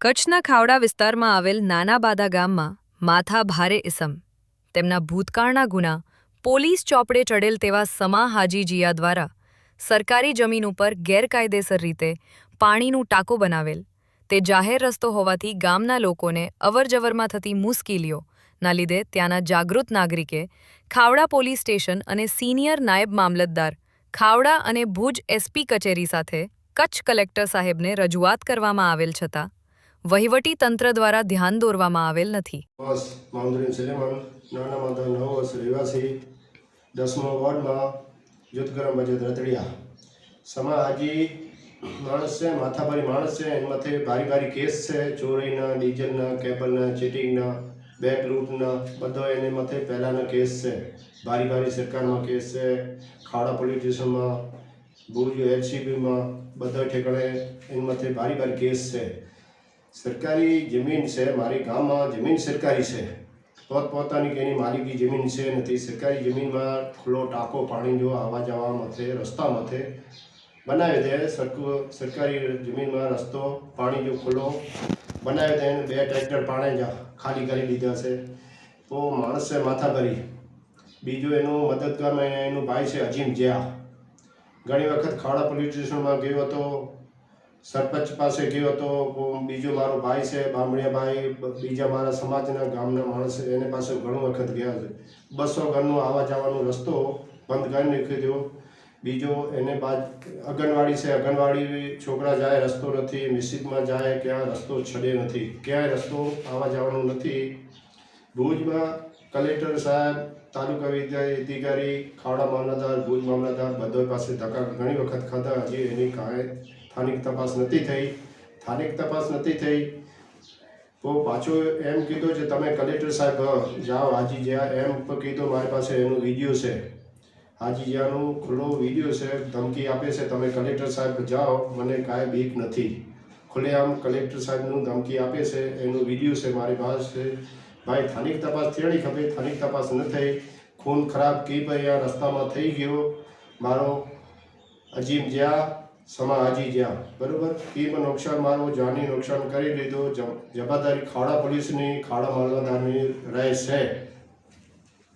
કચ્છના ખાવડા વિસ્તારમાં આવેલ નાના બાદા ગામમાં માથા ભારે ઇસમ. તેમના ભૂતકાળના ગુના પોલીસ ચોપડે ચડેલ તેવા સમા હાજી જીયા દ્વારા સરકારી જમીન ઉપર ગેરકાયદેસર રીતે પાણીનું ટાંકો બનાવેલ. તે જાહેર રસ્તો હોવાથી ગામના લોકોને અવરજવરમાં થતી મુશ્કેલીઓના લીધે ત્યાંના જાગૃત નાગરિકે ખાવડા પોલીસ સ્ટેશન અને સિનિયર નાયબ મામલતદાર ખાવડા અને ભુજ એસપી કચેરી સાથે કચ્છ કલેક્ટર સાહેબને રજૂઆત કરવામાં આવેલ છતાં વહીવટી તંત્ર દ્વારા ધ્યાન દોરવામાં આવેલ નથી. મામદરીન સલેમાન નાના માધવ નવ વર્ષ રહેવાસી, દસમો વોર્ડમાં યુદ્ધગરમ બજેત રતડિયા. સમા હાજી માણસ છે, માથાભારી માણસ છે એમાંથી ભારી ભારી કેસ છે, ચોરીના, ડીઝલના, કેબલના, ચીટિંગના બેંક લૂંટના બધો એને માથે પહેલાંના કેસ છે. ભારી ભારી સરકારમાં કેસ છે, ખાડા પોલીસ સ્ટેશનમાં, ભુજ એલસીબીમાં બધા ઠેકાણે એની માથે ભારી ભારી કેસ છે. સરકારી જમીન છે, મારી ગામમાં જમીન સરકારી છે. પોતપોતાની કે એની માલિકી જમીન છે નથી. સરકારી જમીનમાં ખુલ્લો ટાંકો પાણી જો આવવા જવા મથે, રસ્તા મથે બનાવી દે, સરક- સરકારી જમીનમાં રસ્તો, પાણી જો ખુલ્લો બનાવી દે બે ટ્રેક્ટર પાણી જ ખાલી કરી દીધા છે. તો માણસે માથા ભરી. બીજું એનું મદદગારમાં એનું ભાઈ છે અજીમ જ્યા. ઘણી વખત ખાડા પોલીસ સ્ટેશનમાં ગયો હતો. સરપંચ પાસે ગયો હતો બીજો મારો ભાઈ છે, બામણિયાભાઈ, બીજા મારા સમાજના ગામના માણસ એને પાસે ઘણો વખત ગયા છે. બસો ઘરનો આવવા જવાનો રસ્તો બંધ કરી નાખ્યો હતો. બીજો એને બાદ આંગણવાડી છે, આંગણવાડી છોકરા જાય, રસ્તો નથી મિસિદમાં જાય ક્યાં રસ્તો છડે નથી, ક્યાંય રસ્તો આવવા જવાનો નથી. ભુજમાં કલેક્ટર સાહેબ, તાલુકા અધિકારી, ખાવડા મામલતદાર, ભુજ મામલતદાર, બધો પાસે ધક્કા ઘણી વખત ખાધા, હજી એની કાંઈ સ્થાનિક તપાસ નથી થઈ, સ્થાનિક તપાસ નથી થઈ. તો પાછું એમ કીધું છે, તમે કલેક્ટર સાહેબ જાઓ, હાજી જ્યાં એમ કીધું, મારી પાસે એનો વીડિયો છે. હાજી જ્યાંનો ખુલ્લો વીડિયો છે, ધમકી આપે છે, તમે કલેક્ટર સાહેબ, જાઓ, મને કાંઈ બીક નથી. ખુલ્લેઆમ કલેક્ટર સાહેબનું ધમકી આપે છે, એનો વીડિયો છે મારી પાસે. ભાઈ, સ્થાનિક તપાસ થયેલી ખબર, સ્થાનિક તપાસ ન થઈ. ખૂન ખરાબ કી ભાઈ આ રસ્તામાં થઈ ગયો. મારો અજીમ જ્યાં સમા આજી જ્યાં. બરોબર? પણ નુકસાન મારવું જાની નુકસાન કરી લીધું જવાબદારી ખાડા પોલીસની, ખાડા મામલતદારની રહે છે